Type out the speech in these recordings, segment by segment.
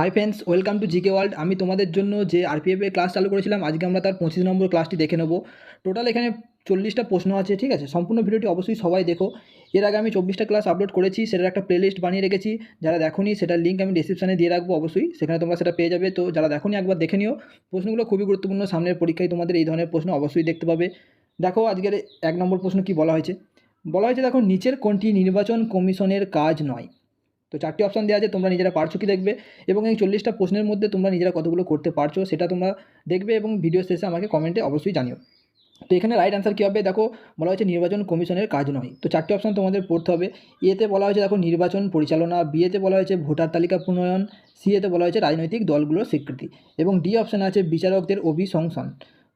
Hi friends welcome to GK world আমি তোমাদের জন্য যে আরপিএফ এর ক্লাস চালু করেছিলাম, আজকে আমরা তার পঁচিশ নম্বর ক্লাসটি দেখে নেব। টোটাল এখানে চল্লিশটা প্রশ্ন আছে, ঠিক আছে? সম্পূর্ণ ভিডিওটি অবশ্যই সবাই দেখো। এর আগে আমি চব্বিশটা ক্লাস আপলোড করেছি, সেটার একটা প্লেলিস্ট বানিয়ে রেখেছি। যারা দেখোনি, সেটার লিঙ্ক আমি ডিসক্রিপশানে দিয়ে রাখব অবশ্যই। সেখানে তোমরা সেটা পেয়ে যাবে। তো যারা দেখোনি, একবার দেখে নিও। প্রশ্নগুলো খুবই গুরুত্বপূর্ণ। সামনের পরীক্ষায় তোমাদের এই ধরনের প্রশ্ন অবশ্যই দেখতে পাবে। দেখো, আজকের এক নম্বর প্রশ্ন কি বলা হয়েছে? বলা হয়েছে, দেখো, নিচের কোনটি নির্বাচন কমিশনের কাজ নয়? তো চারটি অপশান দেওয়া আছে, তোমরা নিজেরা পারছ কি দেখবে? এবং এই চল্লিশটা প্রশ্নের মধ্যে তোমরা নিজেরা কতগুলো করতে পারছ সেটা তোমরা দেখবে এবং ভিডিও শেষে আমাকে কমেন্টে অবশ্যই জানিও। তো এখানে রাইট অ্যান্সার কী হবে? দেখো, বলা হয়েছে নির্বাচন কমিশনের কাজ নয়। তো চারটি অপশান তোমাদের পড়তে হবে। এতে বলা হয়েছে, দেখো, নির্বাচন পরিচালনা বিয়েতে বলা হয়েছে, ভোটার তালিকা প্রণয়ন সিএতে বলা হয়েছে, রাজনৈতিক দলগুলোর স্বীকৃতি এবং ডি অপশান আছে, বিচারকদের অভিশংসন।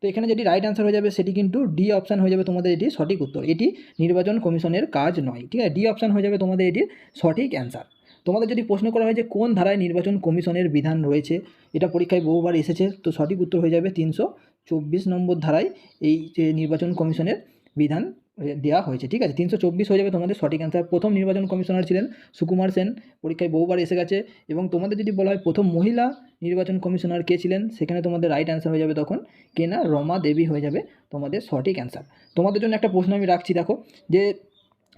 তো এখানে যেটি রাইট অ্যান্সার হয়ে যাবে, সেটি কিন্তু ডি অপশান হয়ে যাবে তোমাদের এটি সঠিক উত্তর। এটি নির্বাচন কমিশনের কাজ নয়, ঠিক আছে? ডি অপশান হয়ে যাবে তোমাদের এটির সঠিক অ্যান্সার তোমাদের যদি প্রশ্ন করা হয় যে কোন ধারায় নির্বাচন কমিশনের বিধান রয়েছে, এটা পরীক্ষায় বহুবার এসেছে, তো সঠিক উত্তর হয়ে যাবে তিনশো চব্বিশ নম্বর ধারায় এই যে নির্বাচন কমিশনের বিধান দেওয়া হয়েছে, ঠিক আছে? তিনশো চব্বিশ হয়ে যাবে তোমাদের সঠিক অ্যান্সার প্রথম নির্বাচন কমিশনার ছিলেন সুকুমার সেন, পরীক্ষায় বহুবার এসে গেছে এবং তোমাদের যদি বলা হয় প্রথম মহিলা নির্বাচন কমিশনার কে ছিলেন, সেখানে তোমাদের রাইট অ্যান্সার হয়ে যাবে তখন কেনা রমা দেবী হয়ে যাবে তোমাদের সঠিক অ্যান্সার তোমাদের জন্য একটা প্রশ্ন আমি রাখছি, দেখো, যে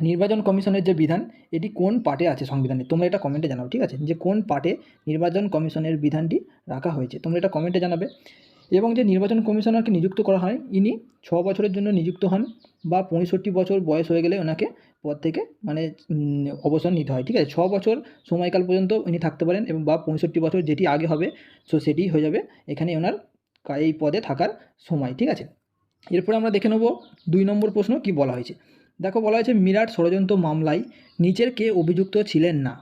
নির্বাচন কমিশনের যে বিধান, এটি কোন পার্টে আছে সংবিধানে? তোমরা এটা কমেন্টে জানাও, ঠিক আছে? যে কোন পার্টে নির্বাচন কমিশনের বিধানটি রাখা হয়েছে? তোমরা এটা কমেন্টে জানাবে। এবং যে নির্বাচন কমিশনারকে নিযুক্ত করা হয়, ইনি ছ বছরের জন্য নিযুক্ত হন বা পঁয়ষট্টি বছর বয়স হয়ে গেলে ওনাকে পদ থেকে মানে অবসর নিতে হয়, ঠিক আছে? ছ বছর সময়কাল পর্যন্ত উনি থাকতে পারেন এবং বা পঁয়ষট্টি বছর যেটি আগে হবে, সো সেটি হয়ে যাবে এখানে ওনার এই পদে থাকার সময়, ঠিক আছে? এরপরে আমরা দেখে নেব দুই নম্বর প্রশ্ন কি বলা হয়েছে। দেখো বলা হয়েছে মিরাট ষড়যন্ত্র মামলায় নিচের কে অভিযুক্ত ছিলেন না।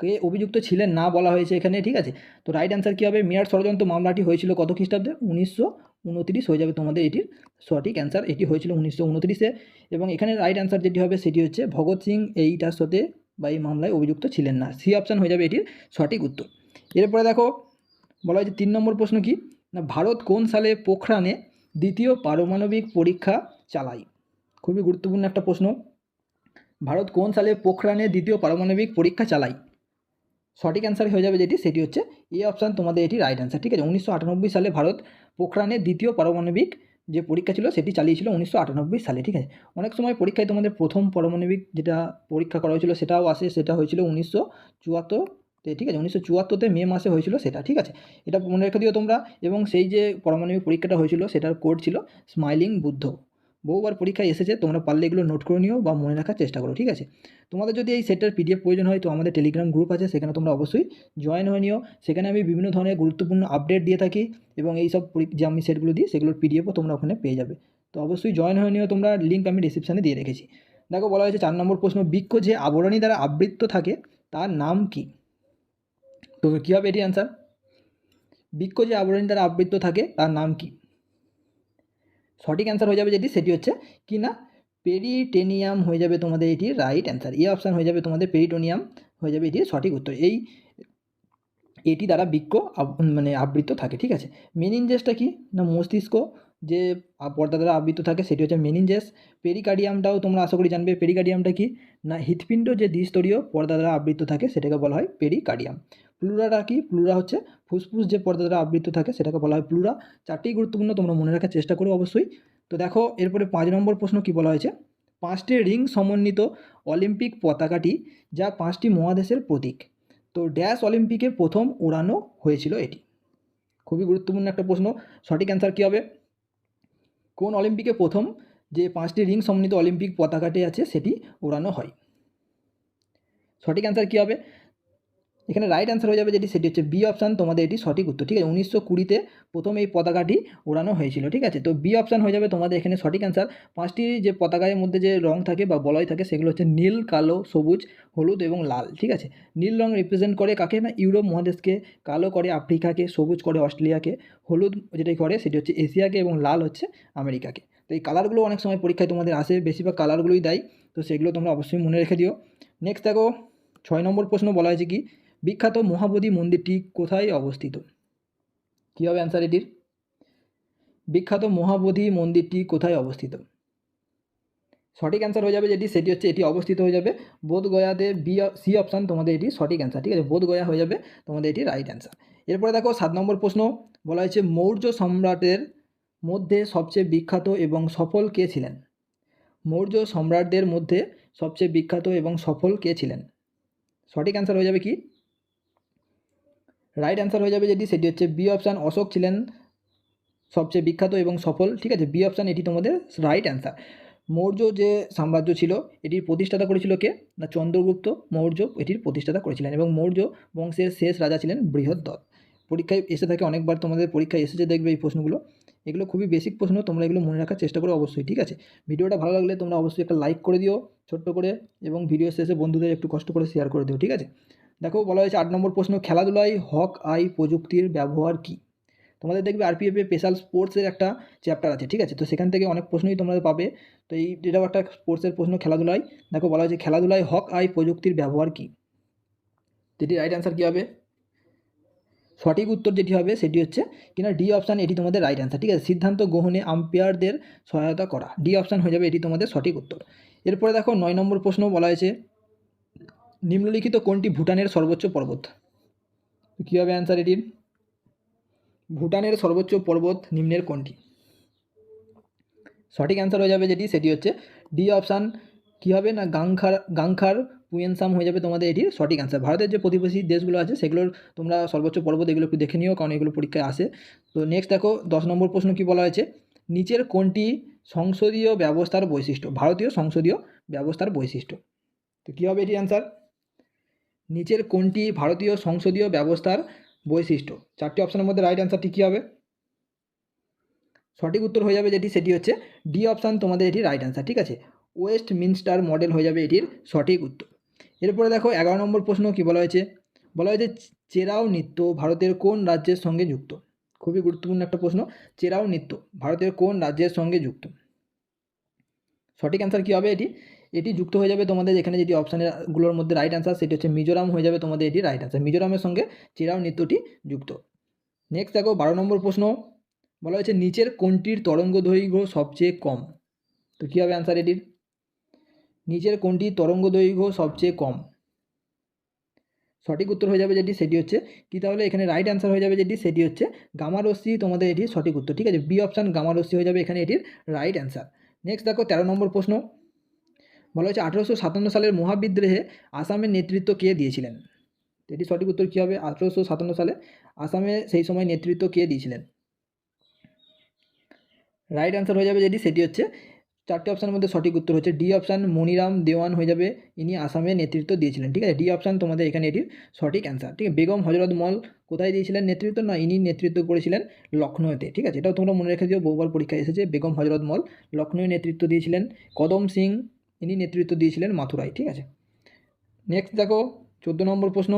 কে অভিযুক্ত ছিলেন না বলা হয়েছে এখানে, ঠিক আছে? তো রাইট অ্যান্সার কী হবে? মিরাট ষড়যন্ত্র মামলাটি হয়েছিল কত খ্রিস্টাব্দে? উনিশশো উনত্রিশ হয়ে যাবে তোমাদের এটির সঠিক অ্যান্সার এটি হয়েছিল উনিশশো উনত্রিশে এবং এখানে রাইট অ্যান্সার যেটি হবে সেটি হচ্ছে ভগৎ সিং এইটার সাথে বা এই মামলায় অভিযুক্ত ছিলেন না। সি অপশান হয়ে যাবে এটির সঠিক উত্তর। এরপরে দেখো, বলা হয়েছে তিন নম্বর প্রশ্ন কি? না, ভারত কোন সালে পোখরানে দ্বিতীয় পারমাণবিক পরীক্ষা চালায়? খুবই গুরুত্বপূর্ণ একটা প্রশ্ন। ভারত কোন সালে পোখরানে দ্বিতীয় পারমাণবিক পরীক্ষা চালায়? সঠিক অ্যান্সার হয়ে যাবে যেটি, সেটি হচ্ছে এ অপশান তোমাদের এটি রাইট অ্যান্সার ঠিক আছে? উনিশশো আটানব্বই সালে ভারত পোখরানে দ্বিতীয় পারমাণবিক যে পরীক্ষা ছিল, সেটি চালিয়েছিল উনিশশো আটানব্বই সালে, ঠিক আছে? অনেক সময় পরীক্ষায় তোমাদের প্রথম পারমাণবিক যেটা পরীক্ষা করা হয়েছিল, সেটাও আসে, সেটা হয়েছিল উনিশশো চুয়াত্তরতে, ঠিক আছে? উনিশশো চুয়াত্তরতে মে মাসে হয়েছিল সেটা, ঠিক আছে? এটা মনে রেখে দিও তোমরা। এবং সেই যে পারমাণবিক পরীক্ষাটা হয়েছিল, সেটার কোড ছিল স্মাইলিং বুদ্ধ বহুবার পরীক্ষায় এসেছে, তোমরা পারলে এগুলো নোট করে নিও বা মনে রাখার চেষ্টা করো, ঠিক আছে? তোমাদের যদি এই সেটের পিডিএফ প্রয়োজন হয়, তো আমাদের টেলিগ্রাম গ্রুপ আছে, সেখানে তোমরা অবশ্যই জয়েন হয়ে নিও। সেখানে আমি বিভিন্ন ধরনের গুরুত্বপূর্ণ আপডেট দিয়ে থাকি এবং এই সব যে আমি সেটগুলো দিই, সেগুলোর পিডিএফও তোমরা ওখানে পেয়ে যাবে। তো অবশ্যই জয়েন হয়ে নিও, তোমরা লিঙ্ক আমি ডিসক্রিপশানে দিয়ে রেখেছি। দেখো, বলা হয়েছে চার নম্বর প্রশ্ন, বৃক্ষ যে আবরণী দ্বারা আবৃত্ত থাকে, তার নাম কি? তো কী হবে এটি অ্যান্সার বৃক্ষ যে আবরণী দ্বারা আবৃত্ত থাকে, তার নাম কি? সঠিক অ্যান্সার হয়ে যাবে যেটি, সেটি হচ্ছে কি না? পেরিটেনিয়াম হয়ে যাবে তোমাদের এটি রাইট অ্যান্সার এই অপশান হয়ে যাবে তোমাদের পেরিটোনিয়াম হয়ে যাবে এটির সঠিক উত্তর। এই এটি দ্বারা বৃক্ষ মানে আবৃত থাকে, ঠিক আছে? মেনিনজেসটা কি? না, মস্তিষ্ক যে পর্দা দ্বারা আবৃত থাকে, সেটি হচ্ছে মেনিনজেস পেরিকার্ডিয়ামটাও তোমরা আশা করি জানবে। পেরিকার্ডিয়ামটা কি? না, হৃৎপিণ্ড যে দ্বিস্তরীয় পর্দা দ্বারা আবৃত থাকে, সেটাকে বলা হয় পেরিকার্ডিয়াম প্লুরাটা কি? প্লুরা হচ্ছে ফুসফুস যে পর্দা দ্বারা আবৃত থাকে সেটাকে বলা হয় প্লুরা চারটি গুরুত্বপূর্ণ, তোমরা মনে রাখার চেষ্টা করো অবশ্যই। তো দেখো, এরপরে পাঁচ নম্বর প্রশ্ন কি বলা হয়েছে? পাঁচটি রিং সমন্বিত অলিম্পিক পতাকাটি যা পাঁচটি মহাদেশের প্রতীক। তো ড্যাশ অলিম্পিকে প্রথম উড়ানো হয়েছিল এটি। খুবই গুরুত্বপূর্ণ একটা প্রশ্ন। সঠিক অ্যান্সার কী হবে? কোন অলিম্পিকে প্রথম যে পাঁচটি রিং সমন্বিত অলিম্পিক পতাকাটি আছে সেটি উড়ানো হয়? সঠিক অ্যান্সার কী হবে? এখানে রাইট অ্যান্সার হয়ে যাবে যেটি, সেটি হচ্ছে বি অপশান তোমাদের এটি সঠিক উত্তর। ঠিক আছে, উনিশশো কুড়িতে প্রথম এই পতাকাটি উড়ানো হয়েছিল, ঠিক আছে? তো বি অপশান হয়ে যাবে তোমাদের এখানে সঠিক অ্যান্সার পাঁচটি যে পতাকার মধ্যে যে রং থাকে বা বলয় থাকে, সেগুলো হচ্ছে নীল, কালো, সবুজ, হলুদ এবং লাল, ঠিক আছে? নীল রং রিপ্রেজেন্ট করে কাকে? না, ইউরোপ মহাদেশকে। কালো করে আফ্রিকাকে, সবুজ করে অস্ট্রেলিয়াকে। হলুদ যেটা করে, সেটি হচ্ছে এশিয়াকে এবং লাল হচ্ছে আমেরিকাকে। তো এই কালারগুলো অনেক সময় পরীক্ষায় তোমাদের আসে, বেশিরভাগ কালারগুলোই দেয়। তো সেগুলো তোমরা অবশ্যই মনে রেখে দিও। নেক্সট দেখো, ছয় নম্বর প্রশ্ন বলা হয়েছে কি? বিখ্যাত মহাবোধি মন্দিরটি কোথায় অবস্থিত? কী হবে অ্যান্সার এটির? বিখ্যাত মহাবোধি মন্দিরটি কোথায় অবস্থিত? সঠিক অ্যান্সার হয়ে যাবে যেটি, সেটি হচ্ছে এটি অবস্থিত হয়ে যাবে বোধগয়াতে বি, সি অপশান তোমাদের এটি সঠিক অ্যান্সার ঠিক আছে? বোধগয়া হয়ে যাবে তোমাদের এটি রাইট অ্যান্সার এরপরে দেখো, সাত নম্বর প্রশ্ন, বলা হয়েছে মৌর্য সম্রাটের মধ্যে সবচেয়ে বিখ্যাত এবং সফল কে ছিলেন? মৌর্য সম্রাটদের মধ্যে সবচেয়ে বিখ্যাত এবং সফল কে ছিলেন? সঠিক অ্যান্সার হয়ে যাবে কি? রাইট অ্যান্সার হয়ে যাবে যেটি, সেটি হচ্ছে বি অপশান অশোক ছিলেন সবচেয়ে বিখ্যাত এবং সফল। ঠিক আছে বি অপশান এটি তোমাদের রাইট অ্যান্সার মৌর্য যে সাম্রাজ্য ছিল, এটির প্রতিষ্ঠাতা করেছিল কে? না, চন্দ্রগুপ্ত মৌর্য এটির প্রতিষ্ঠাতা করেছিলেন এবং মৌর্য বংশের শেষ রাজা ছিলেন বৃহদ্দত্ত। পরীক্ষায় এসে থাকে, অনেকবার তোমাদের পরীক্ষায় এসেছে দেখবে এই প্রশ্নগুলো। এগুলো খুবই বেসিক প্রশ্ন, তোমরা এগুলো মনে রাখার চেষ্টা করো অবশ্যই, ঠিক আছে? ভিডিওটা ভালো লাগলে তোমরা অবশ্যই একটা লাইক করে দিও, ছোট্ট করে, এবং ভিডিও শেষে বন্ধুদের একটু কষ্ট করে শেয়ার করে দিও, ঠিক আছে? দেখো, বলা হয়েছে আট নম্বর প্রশ্ন, খেলাধুলায় হক আই প্রযুক্তির ব্যবহার কী? তোমাদের দেখবে আরপিএফে স্পেশাল স্পোর্টসের একটা চ্যাপ্টার আছে, ঠিক আছে? তো সেখান থেকে অনেক প্রশ্নই তোমরা পাবে। তো এই, এটাও একটা স্পোর্টসের প্রশ্ন, খেলাধুলায়। দেখো, বলা হয়েছে, খেলাধুলায় হক আই প্রযুক্তির ব্যবহার কী? যেটি রাইট অ্যান্সার কী হবে? সঠিক উত্তর যেটি হবে সেটি হচ্ছে কিনা ডি অপশান এটি তোমাদের রাইট অ্যান্সার ঠিক আছে? সিদ্ধান্ত গ্রহণে আম্পায়ারদের সহায়তা করা। ডি অপশান হয়ে যাবে এটি তোমাদের সঠিক উত্তর। এরপরে দেখো নয় নম্বর প্রশ্ন বলা হয়েছে, নিম্নলিখিত কোনটি ভুটানের সর্বোচ্চ পর্বত? কী হবে অ্যান্সার এটির ভুটানের সর্বোচ্চ পর্বত নিম্নের কোনটি? সঠিক অ্যান্সার হয়ে যাবে যেটি, সেটি হচ্ছে ডি অপশান, কী হবে না, গাংখার গাংখার পুয়েনসাম হয়ে যাবে তোমাদের এটির সঠিক অ্যান্সার ভারতের যে প্রতিবেশী দেশগুলো আছে, সেগুলোর তোমরা সর্বোচ্চ পর্বত এগুলো একটু দেখে নিও, কারণ এগুলো পরীক্ষায় আসে। তো নেক্সট দেখো, দশ নম্বর প্রশ্ন কী বলা হয়েছে? নিচের কোনটি সংসদীয় ব্যবস্থার বৈশিষ্ট্য? ভারতীয় সংসদীয় ব্যবস্থার বৈশিষ্ট্য। তো কী হবে এটি অ্যান্সার নিচের কোনটি ভারতীয় সংসদীয় ব্যবস্থার বৈশিষ্ট্য? চারটি অপশনের মধ্যে রাইট অ্যান্সারটি কী হবে? সঠিক উত্তর হয়ে যাবে যেটি, সেটি হচ্ছে ডি অপশান তোমাদের এটি রাইট অ্যান্সার ঠিক আছে? ওয়েস্ট মিনস্টার মডেল হয়ে যাবে এটির সঠিক উত্তর। এরপরে দেখো এগারো নম্বর প্রশ্ন কী বলা হয়েছে? বলা হয়েছে, চেরাও নৃত্য ভারতের কোন রাজ্যের সঙ্গে যুক্ত? খুবই গুরুত্বপূর্ণ একটা প্রশ্ন, চেরাও নৃত্য ভারতের কোন রাজ্যের সঙ্গে যুক্ত? সঠিক অ্যান্সার কী হবে এটি? এটি যুক্ত হয়ে যাবে তোমাদের এখানে যেটি অপশানগুলোর মধ্যে রাইট অ্যান্সার সেটি হচ্ছে মিজোরাম হয়ে যাবে তোমাদের এটি রাইট অ্যান্সার মিজোরামের সঙ্গে চেরাও নৃত্যটি যুক্ত। নেক্সট দেখো বারো নম্বর প্রশ্ন, বলা হয়েছে, নিচের কোনটির তরঙ্গ দৈর্ঘ্য সবচেয়ে কম? তো কী হবে অ্যান্সার এটির? নিচের কোনটি তরঙ্গ দৈর্ঘ্য সবচেয়ে কম? সঠিক উত্তর হয়ে যাবে যেটি, সেটি হচ্ছে কি? তাহলে এখানে রাইট অ্যান্সার হয়ে যাবে যেটি, সেটি হচ্ছে গামারশ্মি তোমাদের এটি সঠিক উত্তর, ঠিক আছে? বি অপশান গামারশ্মি হয়ে যাবে এখানে এটির রাইট অ্যান্সার নেক্সট দেখো, তেরো নম্বর প্রশ্ন। বলা হয়েছে, আঠেরোশো সাতান্ন সালের মহাবিদ্রোহে আসামের নেতৃত্ব কে দিয়েছিলেন? এটি সঠিক উত্তর কী হবে? আঠেরোশো সাতান্ন সালে আসামে সেই সময় নেতৃত্ব কে দিয়েছিলেন? রাইট অ্যান্সার হয়ে যাবে যেটি, সেটি হচ্ছে চারটে অপশানের মধ্যে সঠিক উত্তর হচ্ছে ডি অপশান মনিরাম, দেওয়ান হয়ে যাবে। ইনি আসামে নেতৃত্ব দিয়েছিলেন, ঠিক আছে? ডি অপশান তোমাদের এখানে এটির সঠিক অ্যান্সার ঠিক আছে? বেগম হজরত মল কোথায় দিয়েছিলেন নেতৃত্ব? না, ইনি নেতৃত্ব করেছিলেন লখনৌতে ঠিক আছে? এটাও তোমরা মনে রেখে দিও বহুবার পরীক্ষায় এসেছে। বেগম হজরত মল লখনৌয়ে নেতৃত্ব দিয়েছিলেন। কদম সিং, ইনি নেতৃত্ব দিয়েছিলেন মাথুরায়, ঠিক আছে? নেক্সট দেখো, চোদ্দ নম্বর প্রশ্ন।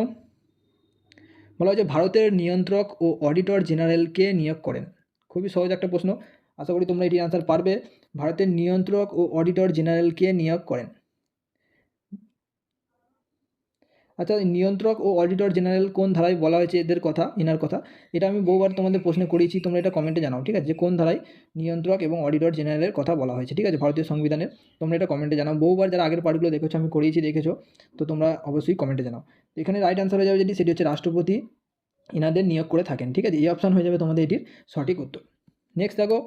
বলা হচ্ছে ভারতের নিয়ন্ত্রক ও অডিটর জেনারেলকে নিয়োগ করেন? খুবই সহজ একটা প্রশ্ন। আশা করি তোমরা এটির আনসার পারবে। ভারতের নিয়ন্ত্রক ও অডিটর জেনারেলকে নিয়োগ করেন। আচ্ছা নিয়ন্ত্রক ও অডিটর জেনারেল কোন ধারায় বলা হয়েছে এদের কথা, এনার কথা, এটা আমি বহুবার তোমাদের প্রশ্ন করেছি, তোমরা এটা কমেন্টে জানাও, ঠিক আছে? যে কোন ধারায় নিয়ন্ত্রক এবং অডিটর জেনারেলের কথা বলা হয়েছে, ঠিক আছে? ভারতীয় সংবিধানের, তোমরা এটা কমেন্টে জানাও। বহুবার যারা আগের পার্টগুলো দেখেছ, আমি করিয়েছি, দেখেছ, তো তোমরা অবশ্যই কমেন্টে জানাও। এখানে রাইট অ্যান্সার হয়ে যাবে যেটি, সেটি হচ্ছে রাষ্ট্রপতি এনাদের নিয়োগ করে থাকেন, ঠিক আছে? এই অপশান হয়ে যাবে তোমাদের এটির সঠিক উত্তর। নেক্সট দেখো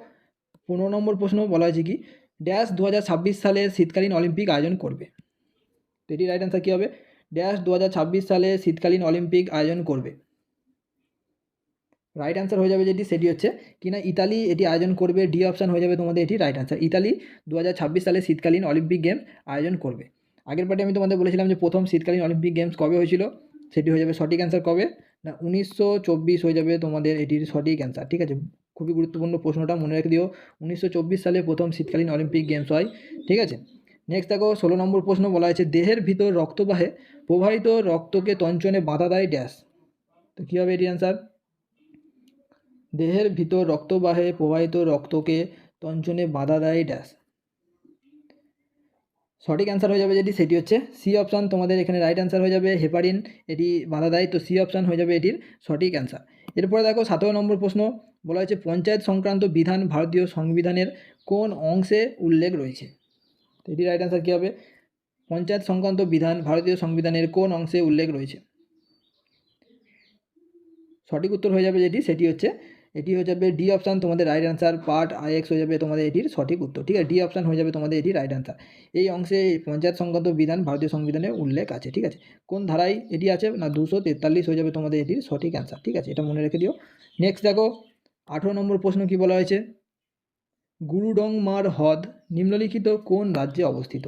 পনেরো নম্বর প্রশ্ন বলা হয়েছে কি? ড্যাশ দু হাজার ছাব্বিশ সালে শীতকালীন অলিম্পিক আয়োজন করবে। এটি রাইট অ্যান্সার কী হবে? ড্যাশ দু হাজার ছাব্বিশ সালে শীতকালীন অলিম্পিক আয়োজন করবে। রাইট অ্যান্সার হয়ে যাবে যেটি, সেটি হচ্ছে কিনা ইতালি এটি আয়োজন করবে ডি অপশান হয়ে যাবে তোমাদের এটি রাইট অ্যান্সার ইতালি দু হাজার ছাব্বিশ সালে শীতকালীন অলিম্পিক গেম আয়োজন করবে। আগের পার্টে আমি তোমাদের বলেছিলাম যে প্রথম শীতকালীন অলিম্পিক গেমস কবে হয়েছিল? সেটি হয়ে যাবে সঠিক অ্যান্সার কবে? না, উনিশশো চব্বিশ হয়ে যাবে তোমাদের এটির সঠিক অ্যান্সার ঠিক আছে? খুবই গুরুত্বপূর্ণ প্রশ্নটা মনে রেখে দিও। উনিশশো চব্বিশ সালে প্রথম শীতকালীন অলিম্পিক গেমস হয়, ঠিক আছে? নেক্সট দেখো, ষোলো নম্বর প্রশ্ন বলা হয়েছে, দেহের ভিতর রক্তবাহে প্রবাহিত রক্তকে তঞ্চনে বাধা দেয় ড্যাশ। তো কী হবে এটি অ্যান্সার দেহের ভিতর রক্তবাহে প্রবাহিত রক্তকে তঞ্চনে বাধা দেয় ড্যাশ। সঠিক অ্যান্সার হয়ে যাবে যেটি, সেটি হচ্ছে সি অপশান তোমাদের এখানে রাইট অ্যান্সার হয়ে যাবে হেপারিন এটি বাধা দেয়। তো সি অপশান হয়ে যাবে এটির সঠিক অ্যান্সার এরপরে দেখো, সতেরো নম্বর প্রশ্ন বলা হয়েছে পঞ্চায়েত সংক্রান্ত বিধান ভারতীয় সংবিধানের কোন অংশে উল্লেখ রয়েছে? এটি রাইট অ্যান্সার কী হবে? পঞ্চায়েত সংক্রান্ত বিধান ভারতীয় সংবিধানের কোন অংশে উল্লেখ রয়েছে? সঠিক উত্তর হয়ে যাবে যেটি, সেটি হচ্ছে, এটি হয়ে যাবে ডি অপশান তোমাদের right answer part I X হয়ে যাবে তোমাদের এটির সঠিক উত্তর, ঠিক আছে? ডি অপশান হয়ে যাবে তোমাদের এটি রাইট অ্যান্সার এই অংশে পঞ্চায়েত সংক্রান্ত বিধান ভারতীয় সংবিধানে উল্লেখ আছে, ঠিক আছে? কোন ধারায় এটি আছে? না, দুশো তেতাল্লিশ হয়ে যাবে তোমাদের এটির সঠিক অ্যান্সার ঠিক আছে? এটা মনে রেখে দিও। নেক্সট দেখো আঠেরো নম্বর প্রশ্ন কি বলা হয়েছে? গুরুডংমার হ্রদ নিম্নলিখিত কোন রাজ্যে অবস্থিত?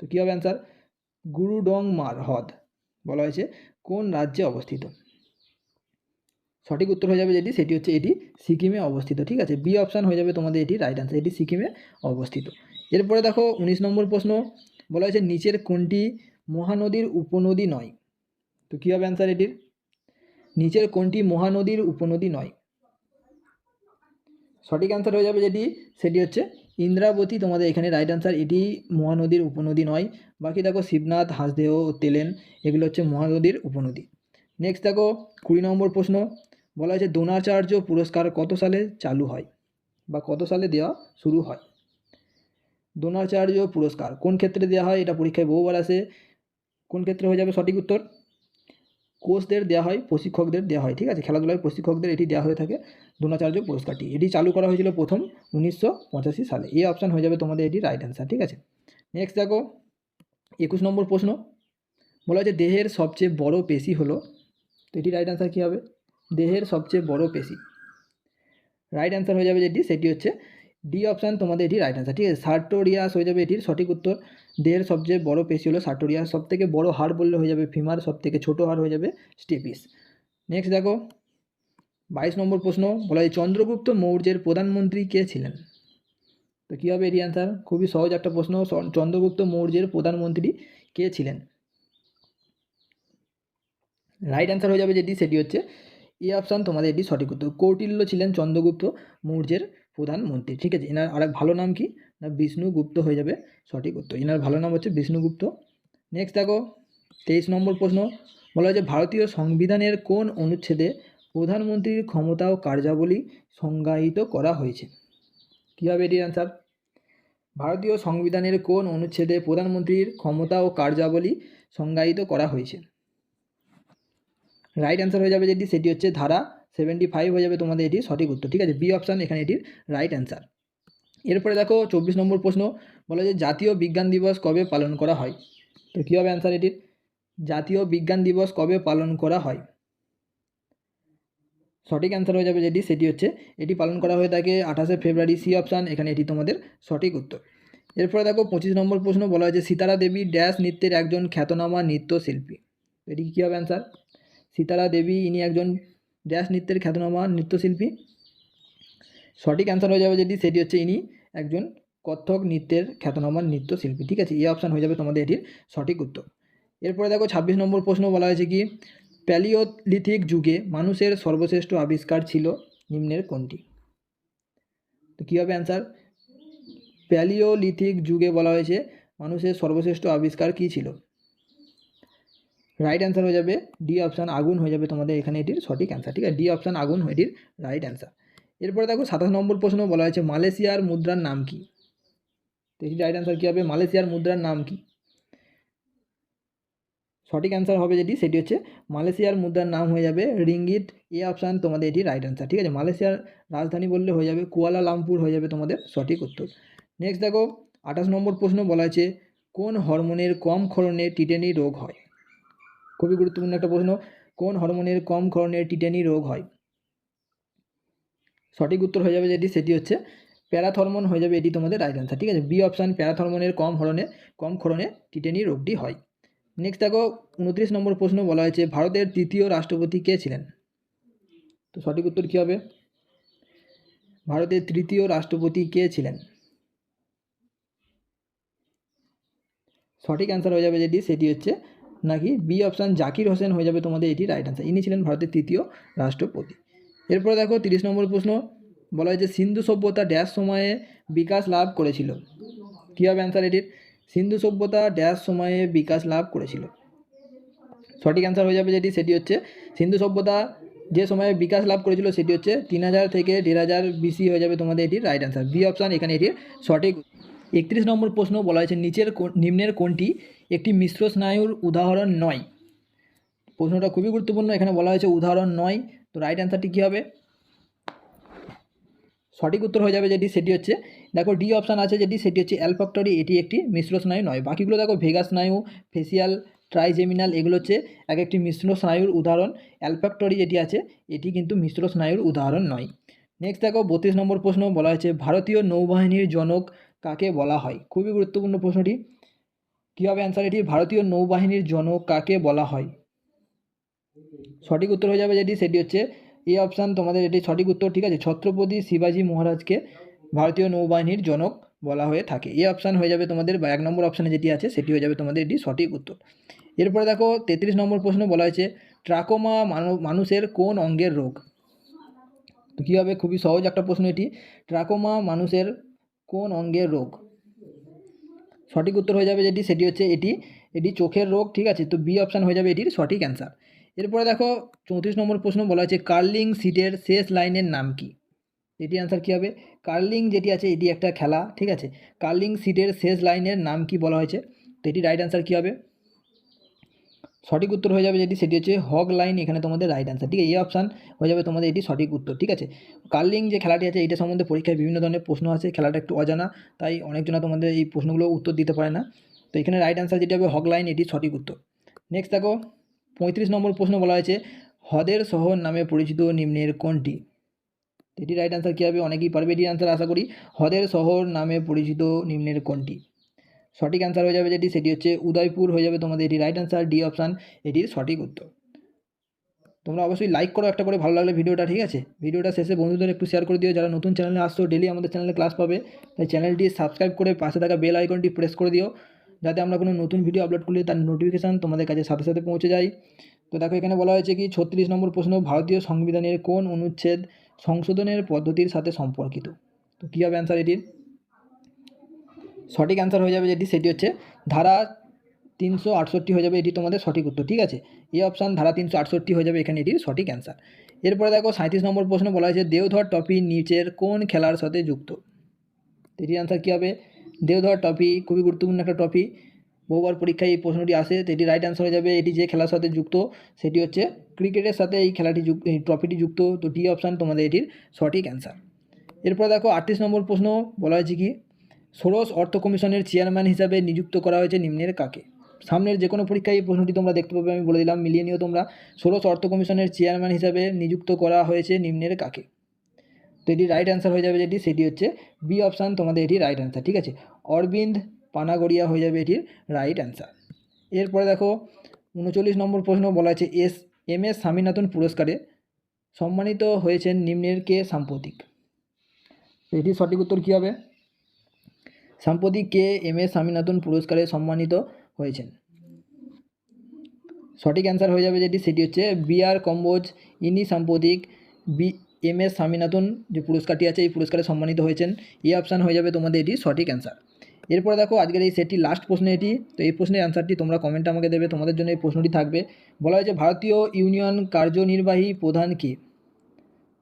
তো কী হবে অ্যান্সার গুরুডংমার হ্রদ বলা হয়েছে কোন রাজ্যে অবস্থিত? সঠিক উত্তর হয়ে যাবে যেটি, সেটি হচ্ছে এটি সিকিমে অবস্থিত, ঠিক আছে? বি অপশান হয়ে যাবে তোমাদের এটি রাইট অ্যান্সার এটি সিকিমে অবস্থিত। এরপরে দেখো উনিশ নম্বর প্রশ্ন বলা হয়েছে নিচের কোনটি মহানদীর উপনদী নয়? তো কী হবে অ্যান্সার এটির? নিচের কোনটি মহানদীর উপনদী নয়? সঠিক অ্যান্সার হয়ে যাবে যেটি, সেটি হচ্ছে ইন্দ্রাবতী। তোমাদের এখানে রাইট অ্যান্সার এটি মহানদীর উপনদী নয়। বাকি দেখো শিবনাথ হাসদেহ তেলেন, এগুলো হচ্ছে মহানদীর উপনদী। নেক্সট দেখো কুড়ি নম্বর প্রশ্ন। বলা হয়েছে দ্রোণাচার্য পুরস্কার কত সালে চালু হয়? বা কত সালে দেওয়া শুরু হয়? দ্রোণাচার্য পুরস্কার কোন ক্ষেত্রে দেওয়া হয়? এটা পরীক্ষায় বহুবার আসে। কোন ক্ষেত্রে হয়ে যাবে সঠিক উত্তর? কোচদের দেওয়া হয়, প্রশিক্ষকদের দেওয়া হয়, ঠিক আছে? খেলাধুলায় প্রশিক্ষকদের এটি দেওয়া হয়ে থাকে দ্রোণাচার্য পুরস্কারটি। এটি চালু করা হয়েছিল প্রথম উনিশশো পঁচাশি সালে। এই অপশান হয়ে যাবে তোমাদের এটি রাইট অ্যান্সার ঠিক আছে? নেক্সট দেখো, একুশ নম্বর প্রশ্ন। বলা হয়েছে, দেহের সবচেয়ে বড় পেশি হলো, তো এটি রাইট অ্যান্সার কী হবে? দেহের সবচেয়ে বড় পেশি। রাইট অ্যান্সার হয়ে যাবে যেটি, সেটি হচ্ছে ডি অপশান তোমাদের এটি রাইট অ্যান্সার ঠিক আছে? সার্টোরিয়াস হয়ে যাবে এটির সঠিক উত্তর। দেহের সবচেয়ে বড় পেশি হলো সার্টোরিয়াস। সব থেকে বড় হাড় বললে হয়ে যাবে ফিমার সব থেকে ছোটো হাড় হয়ে যাবে স্টেপিস নেক্সট দেখো, বাইশ নম্বর প্রশ্ন, বলা হয় চন্দ্রগুপ্ত মৌর্যের প্রধানমন্ত্রী কে ছিলেন? তো কী হবে এটি অ্যান্সার খুবই সহজ একটা প্রশ্ন চন্দ্রগুপ্ত মৌর্যের প্রধানমন্ত্রী কে ছিলেন? রাইট অ্যান্সার হয়ে যাবে যেটি, সেটি হচ্ছে এ অপশান তোমাদের এটি সঠিক উত্তর। কৌটিল্য ছিলেন চন্দ্রগুপ্ত মৌর্যের প্রধানমন্ত্রী ঠিক আছে? এনার আরেক ভালো নাম কি? না বিষ্ণুগুপ্ত হয়ে যাবে। সঠিক উত্তর। এনার ভালো নাম হচ্ছে বিষ্ণুগুপ্ত নেক্সট দেখো, তেইশ নম্বর প্রশ্ন। বলা হয়েছে, ভারতীয় সংবিধানের কোন অনুচ্ছেদে প্রধানমন্ত্রীর ক্ষমতা ও কার্যাবলী সংজ্ঞায়িত করা হয়েছে? কী হবে এটির অ্যান্সার ভারতীয় সংবিধানের কোন অনুচ্ছেদে প্রধানমন্ত্রীর ক্ষমতা ও কার্যাবলী সংজ্ঞায়িত করা হয়েছে? রাইট অ্যান্সার হয়ে যাবে যেটি, সেটি হচ্ছে ধারা সেভেন্টি ফাইভ হয়ে যাবে তোমাদের এটি সঠিক উত্তর, ঠিক আছে? বি অপশান এখানে এটির রাইট অ্যান্সার এরপরে দেখো চব্বিশ নম্বর প্রশ্ন, বলা যে জাতীয় বিজ্ঞান দিবস কবে পালন করা হয়? তো কী হবে অ্যান্সার এটির? জাতীয় বিজ্ঞান দিবস কবে পালন করা হয়? সঠিক অ্যান্সার হয়ে যাবে যেটি, সেটি হচ্ছে এটি পালন করা হয়ে থাকে আঠাশে ফেব্রুয়ারি সি অপশান এখানে এটি তোমাদের সঠিক উত্তর। এরপরে দেখো পঁচিশ নম্বর প্রশ্ন, বলা হয়েছে সীতারা দেবী ড্যাশ নৃত্যের একজন খ্যাতনামা নৃত্যশিল্পী। এটি কী হবে অ্যান্সার সীতারা দেবী, ইনি একজন ড্যাশ নৃত্যের খ্যাতনামা নৃত্যশিল্পী। সঠিক অ্যান্সার হয়ে যাবে যেটি, সেটি হচ্ছে ইনি একজন কত্থক নৃত্যের খ্যাতনামা নৃত্যশিল্পী। ঠিক আছে, এই অপশান হয়ে যাবে তোমাদের এটির সঠিক উত্তর। এরপরে দেখো, ছাব্বিশ নম্বর প্রশ্ন বলা হয়েছে কি, প্যালিওলিথিক যুগে মানুষের সর্বশ্রেষ্ঠ আবিষ্কার ছিল নিম্নের কোনটি? তো কী হবে অ্যান্সার প্যালিওলিথিক যুগে বলা হয়েছে, মানুষের সর্বশ্রেষ্ঠ আবিষ্কার কী ছিল? রাইট অ্যান্সার হয়ে যাবে ডি অপশান আগুন হয়ে যাবে তোমাদের এখানে এটির সঠিক অ্যান্সার ঠিক আছে? ডি অপশান আগুন এটির রাইট অ্যান্সার এরপরে দেখো সাতাশ নম্বর প্রশ্ন বলা হয়েছে, মালয়েশিয়ার মুদ্রার নাম কি? এটির রাইট অ্যান্সার কী হবে? মালয়েশিয়ার মুদ্রার নাম কি? সঠিক অ্যান্সার হবে যেটি, সেটি হচ্ছে মালয়েশিয়ার মুদ্রার নাম হয়ে যাবে রিঙ্গিট এ অপশান তোমাদের এটি রাইট অ্যান্সার ঠিক আছে? মালয়েশিয়ার রাজধানী বললে হয়ে যাবে কুয়ালালামপুর, হয়ে যাবে তোমাদের সঠিক উত্তর। নেক্সট দেখো, আঠাশ নম্বর প্রশ্ন বলা হয়েছে, কোন হরমোনের কম ক্ষরণে টিটেনি রোগ হয়? খুবই গুরুত্বপূর্ণ একটা প্রশ্ন, কোন হরমোনের কম ক্ষরণে টিটেনি রোগ হয়? সঠিক উত্তর হয়ে যাবে যেটি, সেটি হচ্ছে প্যারাথরমোন হয়ে যাবে, এটি তোমাদের রাইট অ্যান্সার ঠিক আছে? বি অপশান প্যারাথরমোনের কম হরণে, কম ক্ষরণে টিটেনি রোগটি হয়। নেক্সট দেখো, উনত্রিশ নম্বর প্রশ্ন বলা হয়েছে, ভারতের তৃতীয় রাষ্ট্রপতি কে ছিলেন? তো সঠিক উত্তর কী হবে? ভারতের তৃতীয় রাষ্ট্রপতি কে ছিলেন? সঠিক অ্যান্সার হয়ে যাবে যেটি, সেটি হচ্ছে নাকি বি অপশান জাকির হোসেন হয়ে যাবে তোমাদের এটি রাইট অ্যান্সার ইনি ছিলেন ভারতের তৃতীয় রাষ্ট্রপতি। এরপরে দেখো তিরিশ নম্বর প্রশ্ন, বলা হয়েছে সিন্ধু সভ্যতা ড্যাশ সময়ে বিকাশ লাভ করেছিল। কী হবে অ্যান্সার এটির? সিন্ধু সভ্যতা ড্যাশ সময়ে বিকাশ লাভ করেছিল। সঠিক অ্যান্সার হয়ে যাবে যেটি, সেটি হচ্ছে সিন্ধু সভ্যতা যে সময়ে বিকাশ লাভ করেছিল, সেটি হচ্ছে তিন হাজার থেকে দেড় হাজার বিসি হয়ে যাবে তোমাদের এটির রাইট অ্যান্সার বি অপশান এখানে এটির সঠিক একত্রিশ নম্বর প্রশ্ন, বলা হয়েছে নিচের নিম্নের কোনটি একটি মিশ্র স্নায়ুর উদাহরণ নয়। প্রশ্নটা খুবই গুরুত্বপূর্ণ। এখানে বলা হয়েছে উদাহরণ নয়। তো রাইট অ্যান্সারটি কী হবে? সঠিক উত্তর হয়ে যাবে যেটি, সেটি হচ্ছে, দেখো ডি অপশান আছে যেটি, সেটি হচ্ছে অ্যালফ্যাক্টরি এটি একটি মিশ্র স্নায়ু নয়। বাকিগুলো দেখো, ভেগাস স্নায়ু ফেসিয়াল ট্রাইজেমিনাল এগুলো হচ্ছে এক একটি মিশ্র স্নায়ুর উদাহরণ। অ্যালফ্যাক্টরি যেটি আছে, এটি কিন্তু মিশ্র স্নায়ুর উদাহরণ নয়। নেক্সট দেখো, বত্রিশ নম্বর প্রশ্ন বলা হয়েছে, ভারতীয় নৌবাহিনীর জনক কাকে বলা হয়? খুবই গুরুত্বপূর্ণ প্রশ্নটি। কী হবে অ্যান্সার এটি? ভারতীয় নৌবাহিনীর জনক কাকে বলা হয়? সঠিক উত্তর হয়ে যাবে যেটি, সেটি হচ্ছে এই অপশান তোমাদের এটি সঠিক উত্তর, ঠিক আছে? ছত্রপতি শিবাজী মহারাজকে ভারতীয় নৌবাহিনীর জনক বলা হয়ে থাকে। এই অপশান হয়ে যাবে তোমাদের, বা এক নম্বর অপশানে যেটি আছে, সেটি হয়ে যাবে তোমাদের এটি সঠিক উত্তর। এরপরে দেখো, তেত্রিশ নম্বর প্রশ্ন বলা হয়েছে, ট্রাকোমা মানুষের কোন অঙ্গের রোগ? তো কী হবে? খুবই সহজ একটা প্রশ্ন এটি। ট্রাকোমা মানুষের কোন অঙ্গের রোগ? সঠিক উত্তর হয়ে যাবে যেটি, সেটি হচ্ছে এটি। এটি চোখের রোগ, ঠিক আছে? তো বি অপশান হয়ে যাবে এটির সঠিক অ্যান্সার এরপরে দেখো, চৌত্রিশ নম্বর প্রশ্ন বলা হয়েছে, কার্লিং সিটের শেষ লাইনের নাম কি? এটি অ্যান্সার কী হবে? কার্লিং যেটি আছে, এটি একটা খেলা, ঠিক আছে? কার্লিং সিটের শেষ লাইনের নাম কি বলা হয়েছে? তো এটি রাইট অ্যান্সার কী হবে? সঠিক উত্তর হয়ে যাবে যেটি, সেটি হচ্ছে হগ লাইন এখানে তোমাদের রাইট অ্যান্সার ঠিক আছে? এই অপশান হয়ে যাবে তোমাদের এটি সঠিক উত্তর, ঠিক আছে? কার্লিং যে খেলাটি আছে, এটা সম্বন্ধে পরীক্ষায় বিভিন্ন ধরনের প্রশ্ন আছে খেলাটা একটু অজানা, তাই অনেকজনা তোমাদের এই প্রশ্নগুলো উত্তর দিতে পারে না। তো এখানে রাইট অ্যান্সার যেটি হবে হগ লাইন এটি সঠিক উত্তর। নেক্সট দেখো, পঁয়ত্রিশ নম্বর প্রশ্ন বলা হয়েছে হ্রদের শহর নামে পরিচিত নিম্নের কোনটি? এটি রাইট অ্যান্সার কী হবে? অনেকেই পারবে এটির অ্যান্সার আশা করি। হ্রদের শহর নামে পরিচিত নিম্নের কোনটি? সঠিক অ্যান্সার হয়ে যাবে যেটি, সেটি হচ্ছে উদয়পুর হয়ে যাবে তোমাদের এটি রাইট অ্যান্সার ডি অপশান এটির সঠিক উত্তর। তোমরা অবশ্যই লাইক করো, একটা করে ভালো লাগলে ভিডিওটা, ঠিক আছে? ভিডিওটা শেষে বন্ধুদের একটু শেয়ার করে দিও। যারা নতুন চ্যানেলে আসছো ডেলি আমাদের চ্যানেলে ক্লাস পাবে, তাই চ্যানেলটি সাবস্ক্রাইব করে পাশে থাকা বেল আইকনটি প্রেস করে দিও। যাতে আমরা কোনো নতুন ভিডিও আপলোড করলে তার নোটিফিকেশান তোমাদের কাছে সাথে সাথে পৌঁছে যায়। তো দেখো, এখানে বলা হয়েছে কি, ছত্রিশ নম্বর প্রশ্ন, ভারতীয় সংবিধানের কোন অনুচ্ছেদ সংশোধনের পদ্ধতির সাথে সম্পর্কিত? তো কী হবে অ্যান্সার এটির? সঠিক অ্যান্সার হয়ে যাবে যেটি, সেটি হচ্ছে ধারা তিনশো আটষট্টি হয়ে যাবে এটি তোমাদের সঠিক উত্তর, ঠিক আছে? এই অপশান ধারা তিনশো আটষট্টি হয়ে যাবে এখানে এটির সঠিক অ্যান্সার এরপরে দেখো সাঁত্রিশ নম্বর প্রশ্ন বলা হয়েছে, দেওধর ট্রফি নিচের কোন খেলার সাথে যুক্ত? এটির অ্যান্সার কী হবে? দেওধর ট্রফি খুবই গুরুত্বপূর্ণ একটা ট্রফি বহুবার পরীক্ষায় এই প্রশ্নটি আসে, তো এটি রাইট অ্যান্সার হয়ে যাবে, এটি যে খেলার সাথে যুক্ত, সেটি হচ্ছে ক্রিকেটের সাথে এই খেলাটি যুক্ত, এই ট্রফিটি যুক্ত। তো ডি অপশান তোমাদের এটির সঠিক অ্যান্সার এরপর দেখো আটত্রিশ নম্বর প্রশ্ন বলা হয়েছে কি? ষোড়শ অর্থ কমিশনের চেয়ারম্যান হিসাবে নিযুক্ত করা হয়েছে নিম্নের কাকে? সামনের যে কোনো পরীক্ষায় এই প্রশ্নটি তোমরা দেখতে পাবে, আমি বলে দিলাম, মিলিয়ে নিও তোমরা। ষোড়শ অর্থ কমিশনের চেয়ারম্যান হিসাবে নিযুক্ত করা হয়েছে নিম্নের কাকে? তো এটি রাইট অ্যান্সার হয়ে যাবে যেটি, সেটি হচ্ছে বি অপশান তোমাদের এটি রাইট অ্যান্সার ঠিক আছে? অরবিন্দ পানাগড়িয়া হয়ে যাবে এটির রাইট অ্যান্সার এরপরে দেখো, উনচল্লিশ নম্বর প্রশ্ন বলা আছে, এস, এম, এস, স্বামীনাথন পুরস্কারে সম্মানিত হয়েছেন নিম্নের কে সাম্প্রতিক? এটির সঠিক উত্তর কী হবে? সাম্প্রতিক কে এম এস স্বামীনাথন পুরস্কারে সম্মানিত হয়েছেন? সঠিক অ্যান্সার হয়ে যাবে যেটি, সেটি হচ্ছে বি আর কম্বোজ। ইনি সাম্প্রতিক বি, এম এস স্বামীনাথন যে পুরস্কারটি আছে, এই পুরস্কারে সম্মানিত হয়েছেন। এই অপশান হয়ে যাবে তোমাদের এটি সঠিক অ্যান্সার। এরপরে দেখো, আজকের এই সেটটি লাস্ট প্রশ্ন এটি। তো এই প্রশ্নের অ্যান্সারটি তোমরা কমেন্টে আমাকে দেবে। তোমাদের জন্য এই প্রশ্নটি থাকবে। বলা হয়েছে, ভারতীয় ইউনিয়ন কার্যনির্বাহী প্রধান কে?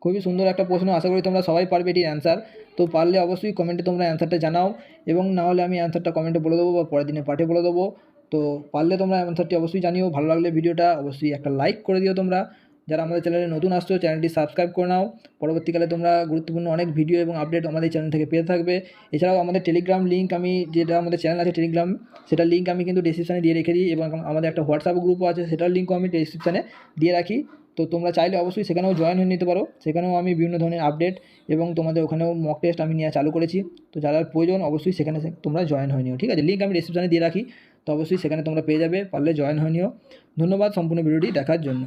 খুবই সুন্দর একটা প্রশ্ন, আশা করি তোমরা সবাই পারবে এটির অ্যান্সার। তো পারলে অবশ্যই কমেন্টে তোমরা অ্যান্সারটা জানাও এবং না হলে আমি অ্যান্সারটা কমেন্টে বলে দেবো বা পরের দিনে পাঠে বলে দেবো। তো পারলে তোমরা অ্যান্সারটি অবশ্যই জানিও, ভালো লাগলে ভিডিওটা অবশ্যই একটা লাইক করে দিও তোমরা। যারা আমাদের চ্যানেলে নতুন আসছো চ্যানেলটি সাবস্ক্রাইব করে নাও। পরবর্তীকালে তোমরা গুরুত্বপূর্ণ অনেক ভিডিও এবং আপডেট আমাদের চ্যানেল থেকে পেয়ে থাকবে। এছাড়াও আমাদের টেলিগ্রাম লিঙ্ক আমি, যেটা আমাদের চ্যানেল আছে টেলিগ্রাম সেটার লিঙ্ক আমি কিন্তু ডিসক্রিপশানে দিয়ে রেখে দিই এবং আমাদের একটা হোয়াটসঅ্যাপ গ্রুপও আছে, সেটার লিঙ্কও আমি ডিসক্রিপশানে দিয়ে রাখি। তো তোমরা চাইলে অবশ্যই সেখানেও জয়েন হয়ে নিতে পারো। সেখানেও আমি বিভিন্ন ধরনের আপডেট এবং তোমাদের ওখানেও মক টেস্ট আমি নেওয়া চালু করেছি। তো যারা প্রয়োজন অবশ্যই সেখানে তোমরা জয়েন হয়ে নিও, ঠিক আছে? লিঙ্ক আমি ডিসক্রিপশানে দিয়ে রাখি। তো অবশ্যই সেখানে তোমরা পেয়ে যাবে, পারলে জয়েন হয়ে নিও। ধন্যবাদ, সম্পূর্ণ ভিডিওটি দেখার জন্য।